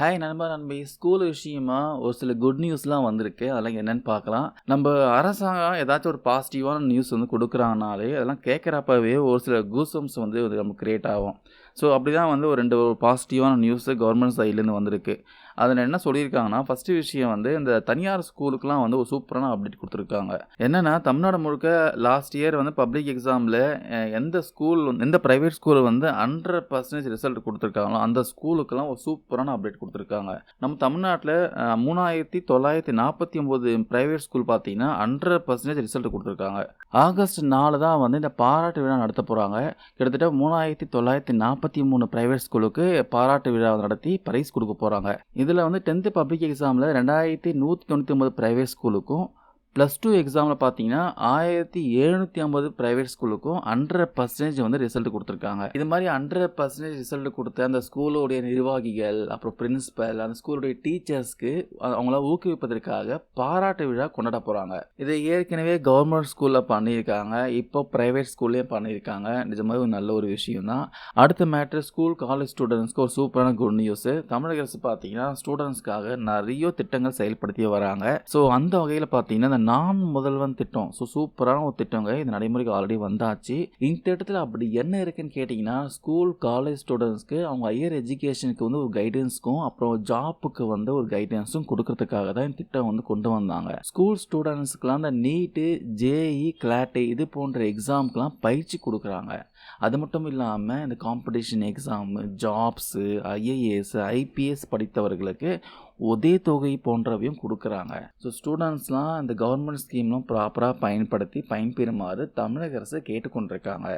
Hi நண்பா. நண்பி school விஷயமா ஒரு சில குட் நியூஸ்லாம் வந்திருக்கு. அதெல்லாம் என்னென்னு பார்க்கலாம். நம்ம அரசாங்கம் ஏதாச்சும் ஒரு பாசிட்டிவான நியூஸ் வந்து கொடுக்குறாங்கனாலே அதெல்லாம் கேட்குறப்பவே ஒரு சில கூசம்ஸ் வந்து நமக்கு கிரியேட் ஆகும். ஸோ அப்படி தான் வந்து ஒரு ரெண்டு பாசிட்டிவான நியூஸு கவர்மெண்ட் சைட்லேருந்து வந்திருக்கு. அதில் என்ன சொல்லியிருக்காங்கன்னா ஃபஸ்ட்டு விஷயம் வந்து இந்த தனியார் ஸ்கூலுக்குலாம் வந்து ஒரு சூப்பரான அப்டேட் கொடுத்துருக்காங்க. என்னென்னா தமிழ்நாடு முழுக்க லாஸ்ட் இயர் வந்து பப்ளிக் எக்ஸாமில் எந்த ஸ்கூல் எந்த ப்ரைவேட் ஸ்கூல் வந்து ஹண்ட்ரட் பர்சன்டேஜ் ரிசல்ட் கொடுத்துருக்காங்களோ அந்த ஸ்கூலுக்கெல்லாம் ஒரு சூப்பரான அப்டேட் கொடுத்துருக்காங்க. நம்ம தமிழ்நாட்டில் மூணாயிரத்தி தொள்ளாயிரத்தி நாற்பத்தி ஒம்பது ப்ரைவேட் ஸ்கூல் பார்த்தீங்கன்னா ஹண்ட்ரட் பர்சன்டேஜ் ரிசல்ட் கொடுத்துருக்காங்க. ஆகஸ்ட் நாலு தான் வந்து இந்த பாராட்டு விழா நடத்த போகிறாங்க கிட்டத்தட்ட மூணாயிரத்தி தொள்ளாயிரத்தி நாற்பத்தி மூணு ப்ரைவேட் ஸ்கூலுக்கு பாராட்டு விழா நடத்தி பரிசு கொடுக்க போகிறாங்க இதில் வந்து டென்த்து பப்ளிக் எக்ஸாமில் ரெண்டாயிரத்தி நூற்றி தொண்ணூற்றி ஒம்பது ப்ரைவேட் ஸ்கூலுக்கும் ப்ளஸ் டூ எக்ஸாமில் பார்த்தீங்கன்னா ஆயிரத்தி எழுநூற்றி ஐம்பது ப்ரைவேட் ஸ்கூலுக்கும் ஹண்ட்ரட் பர்சன்டேஜ் வந்து ரிசல்ட் கொடுத்துருக்காங்க. இது மாதிரி ஹண்ட்ரட் பர்சன்டேஜ் ரிசல்ட் கொடுத்த அந்த ஸ்கூலோடைய நிர்வாகிகள் அப்புறம் பிரின்சிபல் அந்த ஸ்கூலுடைய டீச்சர்ஸ்க்கு அவங்கள ஊக்குவிப்பதற்காக பாராட்டு விழா கொண்டாட போகிறாங்க இதை ஏற்கனவே கவர்மெண்ட் ஸ்கூலில் பண்ணியிருக்காங்க. இப்போ ப்ரைவேட் ஸ்கூல்லேயும் பண்ணியிருக்காங்க. நிஜமாக ஒரு நல்ல ஒரு விஷயம் தான் அடுத்த மேட்ரு ஸ்கூல் காலேஜ் ஸ்டூடெண்ட்ஸ்க்கு ஒரு சூப்பரான குட் நியூஸு தமிழக அரசு பார்த்தீங்கன்னா ஸ்டூடெண்ட்ஸ்க்காக நிறைய திட்டங்கள் செயல்படுத்தி வராங்க. ஸோ அந்த வகையில் பார்த்தீங்கன்னா நான் முதல்வன் திட்டம். ஸோ சூப்பரான ஒரு திட்டங்க இந்த நடைமுறைக்கு ஆல்ரெடி வந்தாச்சு. இந்த திட்டத்தில் அப்படி என்ன இருக்குன்னு கேட்டிங்கன்னா ஸ்கூல் காலேஜ் ஸ்டூடெண்ட்ஸ்க்கு அவங்க ஹையர் எஜுகேஷனுக்கு வந்து ஒரு கைடன்ஸ்க்கும் அப்புறம் ஜாப்புக்கு வந்து ஒரு கைடன்ஸும் கொடுக்கறதுக்காக தான் இந்த திட்டம் வந்து கொண்டு வந்தாங்க. ஸ்கூல் ஸ்டூடெண்ட்ஸ்க்குலாம் அந்த நீட்டு ஜேஇ கிளாட்டு இது போன்ற எக்ஸாமுக்கெலாம் பயிற்சி கொடுக்குறாங்க. அது மட்டும் இல்லாமல் இந்த competition exam jobs IAS IPS படித்தவர்களுக்கு ஒதே தொகை போன்றவையும் கொடுக்குறாங்க. ஸோ ஸ்டூடெண்ட்ஸ்லாம் இந்த கவர்மெண்ட் ஸ்கீம்லாம் ப்ராப்பராக பயன்படுத்தி பயன்பெறுமாறு தமிழக அரசு கேட்டுக்கொண்டிருக்காங்க.